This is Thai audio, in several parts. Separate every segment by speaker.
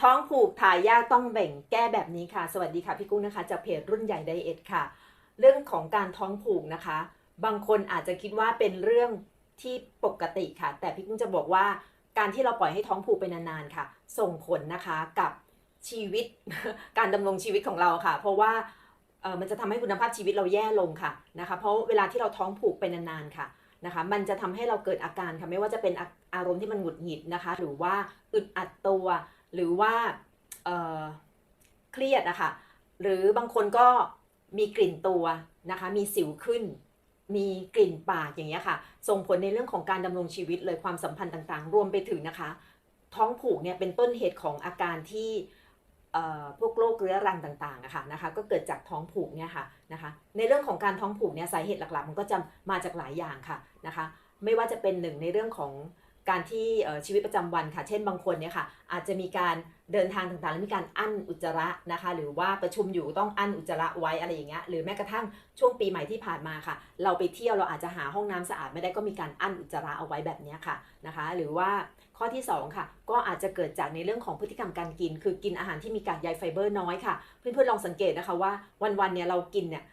Speaker 1: ท้องผูกถ่ายยากต้องเบ่งแก้แบบนี้ค่ะ สวัสดีค่ะพี่กุ้งนะคะจากเพจรุ่นใหญ่ไดเอทค่ะ เรื่องของการท้องผูกนะคะ บางคนอาจจะคิดว่าเป็นเรื่องที่ปกติค่ะ แต่พี่กุ้งจะบอกว่าการที่เราปล่อยให้ท้องผูกไปนานๆค่ะ ส่งผลนะคะกับชีวิตการดำรงชีวิตของเราค่ะ เพราะว่ามันจะทำให้คุณภาพชีวิตเราแย่ลงค่ะนะคะ เพราะเวลาที่เราท้องผูกไปนานๆค่ะนะคะมันจะทำให้เราเกิดอาการค่ะไม่ว่าจะเป็นอารมณ์ที่มันหงุดหงิดนะคะ หรือว่าอึดอัดตัว หรือว่าเเครียดนะคะหรือบางคนก็มีกลิ่นตัวนะคะมีสิวขึ้น มีกลิ่นปากอย่างเงี้ยค่ะ ส่งผลในเรื่องของการดำรงชีวิตเลยความสัมพันธ์ต่างๆ รวมไปถึงนะคะ ท้องผูกเนี่ยเป็นต้นเหตุของอาการที่พวกโรคเรื้อรังต่างๆอะคะนะคะ ก็เกิดจากท้องผูกเนี่ยค่ะนะคะ ในเรื่องของการท้องผูกเนี่ยสาเหตุหลักๆ มันก็จะมาจากหลายอย่างค่ะนะคะ ไม่ว่าจะเป็นหนึ่งในเรื่องของ การที่ชีวิตประจำวันค่ะ เช่นบางคนเนี่ยค่ะ อาจจะมีการเดินทางต่างๆ แล้วมีการอั้นอุจจาระนะคะ หรือว่าประชุมอยู่ต้องอั้นอุจจาระไว้อะไรอย่างเงี้ย หรือแม้กระทั่งช่วงปีใหม่ที่ผ่านมาค่ะ เราไปเที่ยวเราอาจจะหาห้องน้ำสะอาดไม่ได้ก็มีการอั้นอุจจาระเอาไว้แบบเนี้ยค่ะนะคะ หรือว่าข้อที่สองค่ะ ก็อาจจะเกิดจากในเรื่องของพฤติกรรมการกิน คือกินอาหารที่มีกากใยไฟเบอร์น้อยค่ะ เพื่อนๆลองสังเกตนะคะว่าวันๆเนี่ยเรากินเนี่ย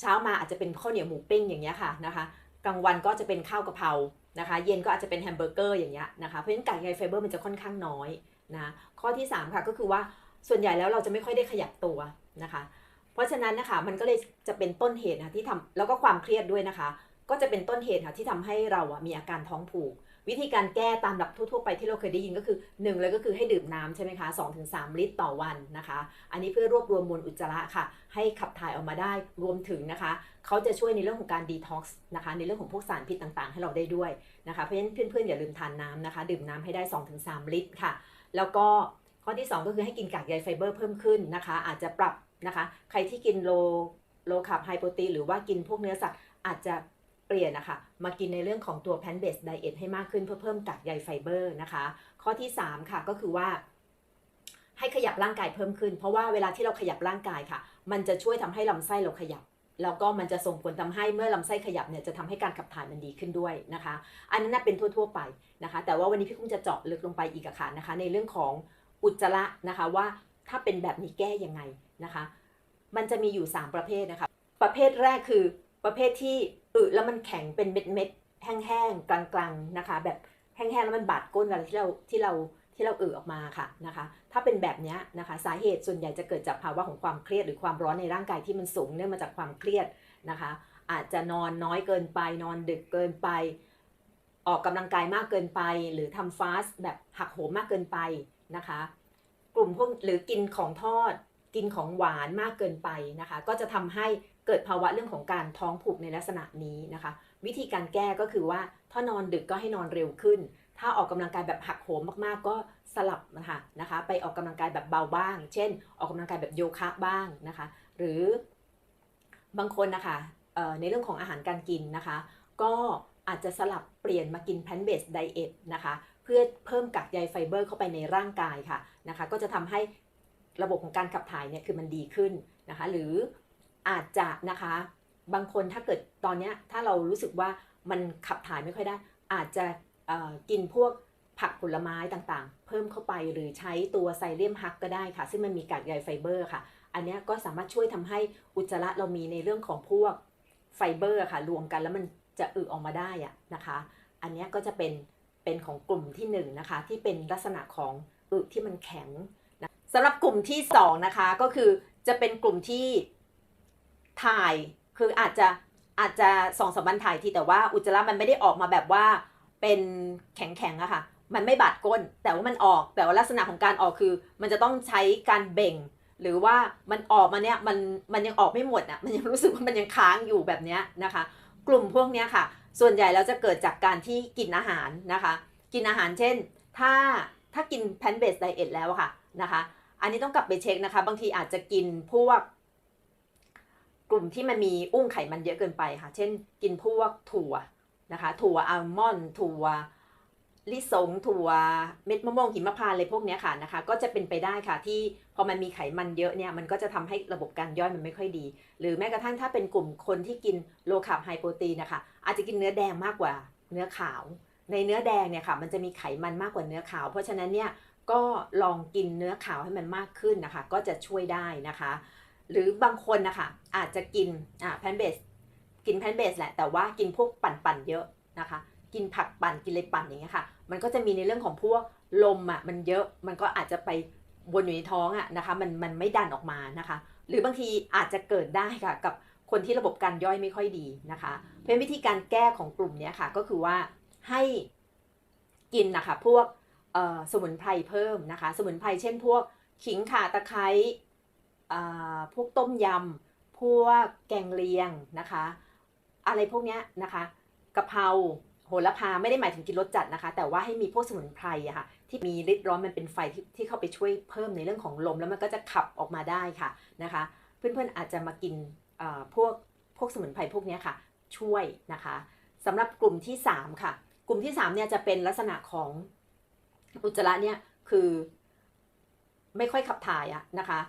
Speaker 1: เช้ามาอาจจะเป็นข้าวเหนียวหมูปิ้งอย่างเงี้ยค่ะนะคะ กลางวันก็จะเป็นข้าวกะเพรา นะคะ เย็นก็อาจจะเป็นแฮมเบอร์เกอร์อย่างเงี้ยนะคะ เพราะฉะนั้นกากใยไฟเบอร์มันจะค่อนข้างน้อยนะ ข้อที่ 3 ค่ะก็คือว่าส่วนใหญ่แล้วเราจะไม่ค่อยได้ขยับตัวนะคะ เพราะฉะนั้นนะคะมันก็เลยจะเป็นต้นเหตุนะที่ทำแล้วก็ความเครียดด้วยนะคะ ก็จะเป็นต้นเหตุค่ะที่ทำให้เราอะมีอาการท้องผูก วิธีการแก้ตามหลักทั่วๆไปที่เราเคยได้ยินก็คือ1เลยก็คือให้ดื่มน้ำใช่ไหมคะ2-3 ลิตรต่อวันนะคะ อันนี้เพื่อรวบรวมมวลอุจจาระค่ะ ให้ขับถ่ายออกมาได้รวมถึงนะคะ เขาจะช่วยในเรื่องของการดีท็อกซ์นะคะ ในเรื่องของพวกสารพิษต่างๆ ให้เราได้ด้วยนะคะเพราะฉะนั้นเพื่อนๆอย่าลืมทานน้ำนะคะ ดื่มน้ำให้ได้ 2-3 ลิตรค่ะ แล้วก็ข้อที่ 2 ก็คือให้กินกากใยไฟเบอร์เพิ่มขึ้นนะคะ อาจจะปรับนะคะ ใครที่กินโลโลคาร์บไฮโปรตีนหรือว่ากินพวกเนื้อสัตว์อาจจะ เปลี่ยนนะคะมากินในเรื่องของตัวแพนเบสไดเอทให้มากขึ้นเพื่อเพิ่มกากใยไฟเบอร์นะคะ ข้อที่ 3 ค่ะก็คือว่า ให้ขยับร่างกายเพิ่มขึ้น เพราะว่าเวลาที่เราขยับร่างกายค่ะ มันจะช่วยทำให้ลำไส้เราขยับแล้วก็มันจะส่งผลทำให้เมื่อลำไส้ขยับเนี่ยจะทำให้การขับถ่ายมันดีขึ้นด้วยนะคะ อันนั้นเป็นทั่ว ๆ ไปนะคะ แต่ว่าวันนี้พี่กุ้งจะเจาะลึกลงไปอีกค่ะนะคะ ในเรื่องของอุจจาระนะคะว่าถ้าเป็นแบบนี้แก้ยังไงนะคะ มันจะมีอยู่ 3 ประเภทนะคะ ประเภทแรกคือ ประเภทที่อึแล้วมันแข็งเป็นเม็ดเม็ดๆแห้งๆกลางๆนะคะ แบบแห้งๆแล้วมันบาดก้นเวลาที่เราที่เราที่เราเอึอออกมาค่ะนะคะ ถ้าเป็นแบบนี้นะคะสาเหตุส่วนใหญ่จะเกิดจากภาวะของความเครียดหรือความร้อนในร่างกายที่มันสูงเนื่องมาจากความเครียดนะคะ อาจจะนอนน้อยเกินไป นอนดึกเกินไป ออกกำลังกายมากเกินไป หรือทำฟาสต์แบบหักโหมมากเกินไปนะคะ กลุ่มพวกหรือกินของทอด กินของหวานมากเกินไปนะคะ ก็จะทำให้ เกิดภาวะเรื่องของการท้องผูกในลักษณะนี้นะคะ วิธีการแก้ก็คือว่าถ้านอนดึกก็ให้นอนเร็วขึ้น ถ้าออกกำลังกายแบบหักโหมมากๆ ก็สลับนะคะนะคะ ไปออกกำลังกายแบบเบาบ้าง เช่น ออกกำลังกายแบบโยคะบ้างนะคะ หรือบางคนนะคะในเรื่องของอาหารการกินนะคะ ก็อาจจะสลับเปลี่ยนมากินแพนเบสไดเอทนะคะเพื่อเพิ่มกากใยไฟเบอร์เข้าไปในร่างกายค่ะนะคะ ก็จะทำให้ระบบของการขับถ่ายเนี่ยคือมันดีขึ้นนะคะ หรือ อาจจะนะคะ บางคนถ้าเกิดตอนนี้ถ้าเรารู้สึกว่ามันขับถ่ายไม่ค่อยได้ อาจจะกินพวกผักผลไม้ต่างๆ เพิ่มเข้าไปหรือใช้ตัวไซเลียมฮักก็ได้ค่ะ ซึ่งมันมีกากใยไฟเบอร์ค่ะ อันนี้ก็สามารถช่วยทำให้อุจจาระเรามีในเรื่องของพวกไฟเบอร์ค่ะ รวมกันแล้วมันจะอึออกมาได้อะนะคะ อันนี้ก็จะเป็นเป็นของกลุ่มที่1นงนะคะที่เป็นลักษณะของอึที่มันแข็งนะสำหรับกลุ่มที่2นะคะก็คือจะเป็นกลุ่มที่ ถ่ายคืออาจจะอาจจะสองสามวันถ่ายทีแต่ว่าอุจจาระมันไม่ได้ออกมาแบบว่าเป็นแข็งๆอะค่ะ มันไม่บาดก้นแต่ว่ามันออกแต่ว่าลักษณะของการออกคือ มันจะต้องใช้การเบ่ง หรือว่ามันออกมาเนี่ยมันมันยังออกไม่หมดอะมันยังรู้สึกว่ามันยังค้างอยู่แบบเนี้ยนะคะ กลุ่มพวกเนี้ยค่ะ ส่วนใหญ่แล้วจะเกิดจากการที่กินอาหารนะคะ กินอาหารเช่น ถ้าถ้ากินแพนเบสไดเอทแล้วอะค่ะนะคะ อันนี้ต้องกลับไปเช็คนะคะ บางทีอาจจะกินพวก กลุ่มที่มันมีอุ้งไขมันเยอะเกินไปค่ะ เช่น กินพวกถั่วนะคะ ถั่วอัลมอนด์ถั่วลิสงถั่วเม็ดมะม่วงหิมพานต์อะไรพวกนี้ค่ะนะคะ ก็จะเป็นไปได้ค่ะที่พอมันมีไขมันเยอะเนี่ยมันก็จะทำให้ระบบการย่อยมันไม่ค่อยดี หรือแม้กระทั่งถ้าเป็นกลุ่มคนที่กินโลคาร์บไฮโปรตีนนะคะอาจจะกินเนื้อแดงมากกว่าเนื้อขาว ในเนื้อแดงเนี่ยค่ะมันจะมีไขมันมากกว่าเนื้อขาว เพราะฉะนั้นเนี่ยก็ลองกินเนื้อขาวให้มันมากขึ้นนะคะ ก็จะช่วยได้นะคะ หรือบางคนนะคะอาจจะกินอ่าแพนเบสกินแพนเบสแหละแต่ว่ากินพวกปั่นๆเยอะนะคะ กินผักปั่นกินอะไรปั่นอย่างเงี้ยค่ะ มันก็จะมีในเรื่องของพวกลมอะมันเยอะมันก็อาจจะไปวนอยู่ในท้องอะนะคะมันมันไม่ดันออกมานะคะ หรือบางทีอาจจะเกิดได้ค่ะ กับคนที่ระบบการย่อยไม่ค่อยดีนะคะ เพราะวิธีการแก้ของกลุ่มนี้ค่ะ ก็คือว่าให้กินนะคะพวกสมุนไพรเพิ่มนะคะ สมุนไพรเช่นพวกขิงข่าตะไคร้ พวกต้มยำพวกแกงเลียงนะคะ อะไรพวกนี้นะคะกะเพราโหระพาไม่ได้หมายถึงกินรสจัดนะคะ แต่ว่าให้มีพวกสมุนไพรอะค่ะที่มีฤทธิ์ร้อนมันเป็นไฟที่ที่เข้าไปช่วยเพิ่มในเรื่องของลมแล้วมันก็จะขับออกมาได้ค่ะนะคะ เพื่อนๆอาจจะมากินพวกพวกสมุนไพรพวกนี้ค่ะ ช่วยนะคะสำหรับกลุ่มที่ 3 ค่ะ กลุ่มที่3เนี่ยจะเป็นลักษณะของอุจจาระเนี่ยคือไม่ค่อยขับถ่ายอะนะคะ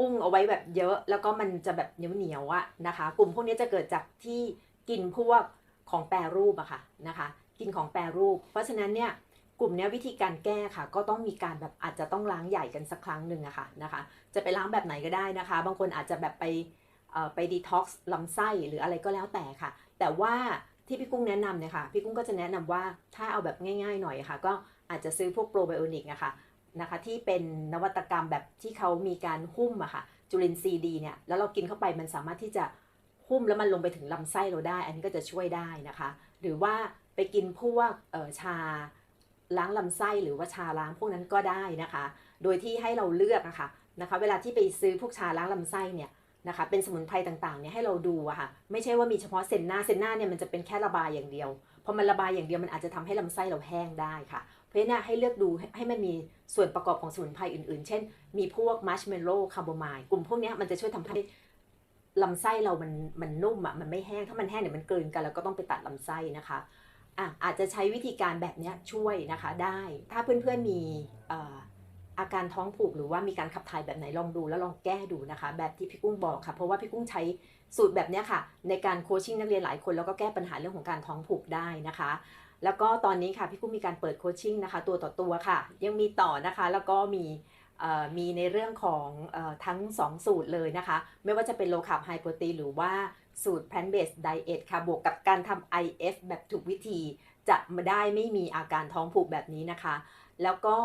Speaker 1: อุ้งเอาไว้แบบเยอะ แล้วก็มันจะแบบเหนียวเหนียวๆอะนะคะ กลุ่มพวกนี้จะเกิดจากที่กินพวกของแปรรูปอะค่ะนะคะ กินของแปรรูป เพราะฉะนั้นเนี่ยกลุ่มนี้วิธีการแก้ค่ะ ก็ต้องมีการแบบอาจจะต้องล้างใหญ่กันสักครั้งหนึ่งอะค่ะนะคะ จะไปล้างแบบไหนก็ได้นะคะ บางคนอาจจะแบบไปไปดีท็อกซ์ลำไส้หรืออะไรก็แล้วแต่ค่ะ แต่ว่าที่พี่กุ้งแนะนำเนี่ยค่ะ พี่กุ้งก็จะแนะนำว่าถ้าเอาแบบง่ายๆหน่อยค่ะ ก็อาจจะซื้อพวกโปรไบโอนิกอะค่ะ นะคะที่เป็นนวัตกรรมแบบที่เขามีการหุ้มอะค่ะจุลินทรีย์ดีเนี่ยแล้วเรากินเข้าไปมันสามารถที่จะหุ้มแล้วมันลงไปถึงลำไส้เราได้ อันนี้ก็จะช่วยได้นะคะ หรือว่าไปกินพวกชาล้างลำไส้หรือว่าชาล้างพวกนั้นก็ได้นะคะ โดยที่ให้เราเลือกอะค่ะนะคะ เวลาที่ไปซื้อพวกชาล้างลำไส้เนี่ยนะคะเป็นสมุนไพรต่างๆเนี่ยให้เราดูอะค่ะไม่ใช่ว่ามีเฉพาะเซนนาเซนนาเนี่ยมันจะเป็นแค่ระบายอย่างเดียวพอมันระบายอย่างเดียวมันอาจจะทำให้ลำไส้เราแห้งได้ค่ะ เพราะฉะนั้นให้เลือกดูให้มันมีส่วนประกอบของสมุนไพรอื่น ๆ เช่น มีพวกมัชเมลโล่คาร์บอไมล์กลุ่มพวกนี้มันจะช่วยทำให้ลำไส้เรามันมันนุ่มอะมันไม่แห้งถ้ามันแห้งเดี๋ยมันกลืนกันแล้วก็ต้องไปตัดลำไส้นะคะอะอาจจะใช้วิธีการแบบนี้ช่วยนะคะได้ ถ้าเพื่อนๆมีอาการท้องผูกหรือว่ามีการขับถ่ายแบบไหนลองดูแล้วลองแก้ดูนะคะ แบบที่พี่กุ้งบอกค่ะ เพราะว่าพี่กุ้งใช้สูตรแบบนี้ค่ะ ในการโคชชิ่งนักเรียนหลายคนแล้วก็แก้ปัญหาเรื่องของการท้องผูกได้นะคะ แล้วก็ตอนนี้ค่ะพี่กุ้งมีการเปิดโคชชิ่งนะคะตัวต่อตัวค่ะ ยังมีต่อนะคะแล้วก็มีมีในเรื่องของอทั้ง 2 สูตรเลยนะคะ ไม่ว่าจะเป็นโลคาร์บไฮโปรตีนหรือว่าสูตร plant based diet ค่ะ บวกกับการทำ IF แบบถูกวิธี จะมาได้ไม่มีอาการท้องผูกแบบนี้นะคะ แล้วก็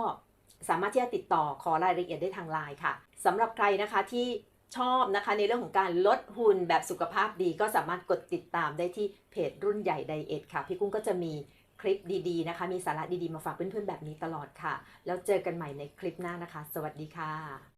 Speaker 1: สามารถที่จะติดต่อขอรายละเอียดได้ทางไลน์ค่ะสำหรับใครนะคะที่ชอบนะคะในเรื่องของการลดหุ่นแบบสุขภาพดี ก็สามารถกดติดตามได้ที่เพจรุ่นใหญ่ไดเอทค่ะ พี่กุ้งก็จะมี คลิปดีๆนะคะ มีสาระดีๆ มาฝากเพื่อนๆแบบนี้ตลอดค่ะ แล้วเจอกันใหม่ในคลิปหน้านะคะ สวัสดีค่ะ